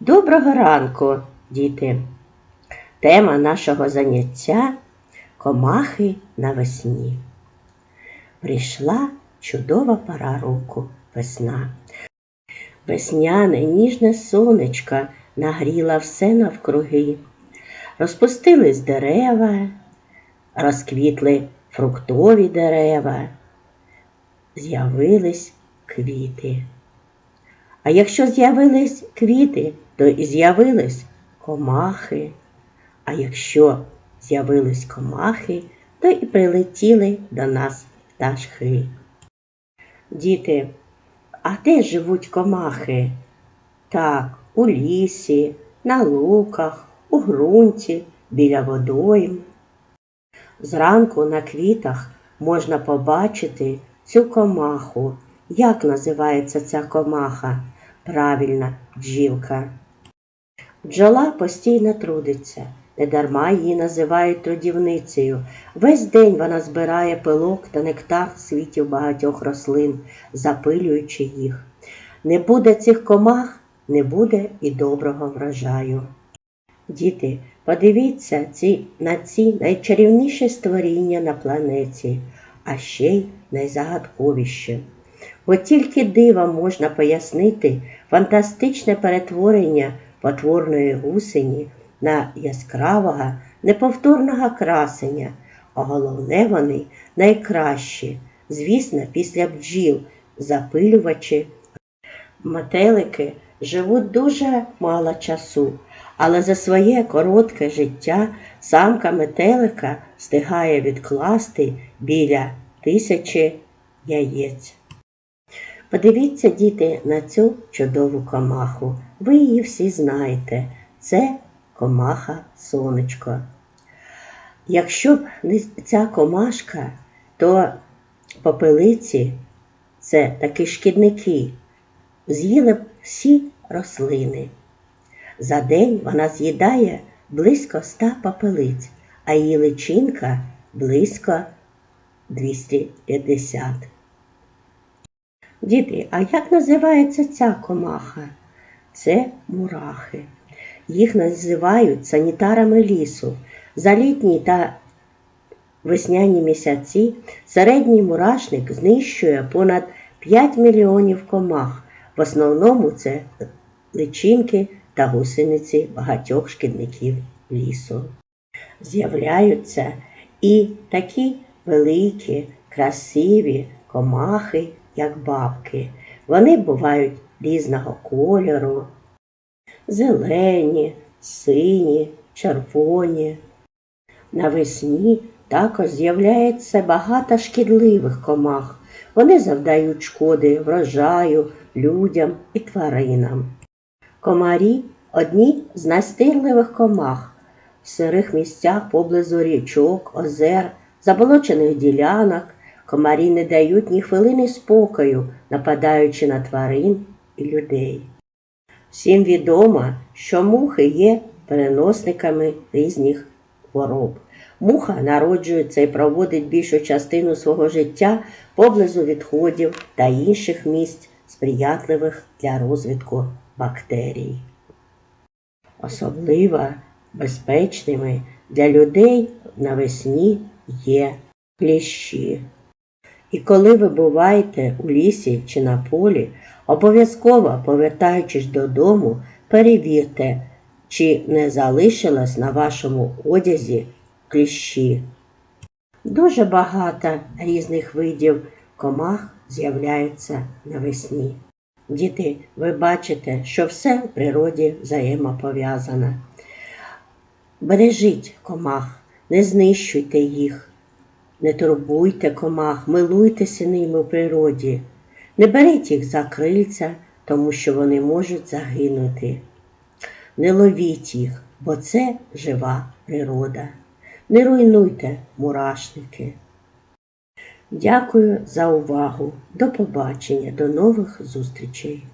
Доброго ранку, діти! Тема нашого заняття комахи навесні. Прийшла чудова пора року весна. Весняне ніжне сонечко нагріло все навкруги. Розпустились дерева, розквітли фруктові дерева, з'явились квіти. А якщо з'явились квіти, то і з'явились комахи. А якщо з'явились комахи, то і прилетіли до нас пташки. Діти, а де живуть комахи? Так, у лісі, на луках, у ґрунті, біля водойм. Зранку на квітах можна побачити цю комаху. Як називається ця комаха? Правильно, бджілка. Бджола постійно трудиться, недарма її називають трудівницею. Весь день вона збирає пилок та нектар світів багатьох рослин, запилюючи їх. Не буде цих комах, не буде і доброго врожаю. Діти, подивіться ці, на ці найчарівніші створіння на планеті, а ще й найзагадковіші. От тільки дивом можна пояснити фантастичне перетворення потворної гусені на яскравого, неповторного красення, а головне вони найкращі, звісно, після бджіл, запилювачі. Метелики живуть дуже мало часу, але за своє коротке життя самка метелика встигає відкласти біля тисячі яєць. Подивіться, діти, на цю чудову комаху. Ви її всі знаєте. Це комаха сонечко. Якщо б не ця комашка, то попелиці це такі шкідники, з'їли б всі рослини. За день вона з'їдає близько ста попелиць, а її личинка близько 250. Діти, а як називається ця комаха? Це мурахи. Їх називають санітарами лісу. За літні та весняні місяці середній мурашник знищує понад 5 мільйонів комах. В основному це личинки та гусениці багатьох шкідників лісу. З'являються і такі великі, красиві комахи, як бабки. Вони бувають різного кольору, зелені, сині, червоні. Навесні також з'являється багато шкідливих комах. Вони завдають шкоди врожаю, людям і тваринам. Комарі одні з настирливих комах в сирих місцях поблизу річок, озер, заболочених ділянок. Комарі не дають ні хвилини спокою, нападаючи на тварин і людей. Всім відомо, що мухи є переносниками різних хвороб. Муха народжується і проводить більшу частину свого життя поблизу відходів та інших місць, сприятливих для розвитку бактерій. Особливо безпечними для людей навесні є кліщі. І коли ви буваєте у лісі чи на полі, обов'язково, повертаючись додому, перевірте, чи не залишилось на вашому одязі кліщі. Дуже багато різних видів комах з'являються навесні. Діти, ви бачите, що все в природі взаємопов'язане. Бережіть комах, не знищуйте їх. Не турбуйте комах, милуйтеся ними в природі. Не беріть їх за крильця, тому що вони можуть загинути. Не ловіть їх, бо це жива природа. Не руйнуйте мурашники. Дякую за увагу. До побачення, до нових зустрічей.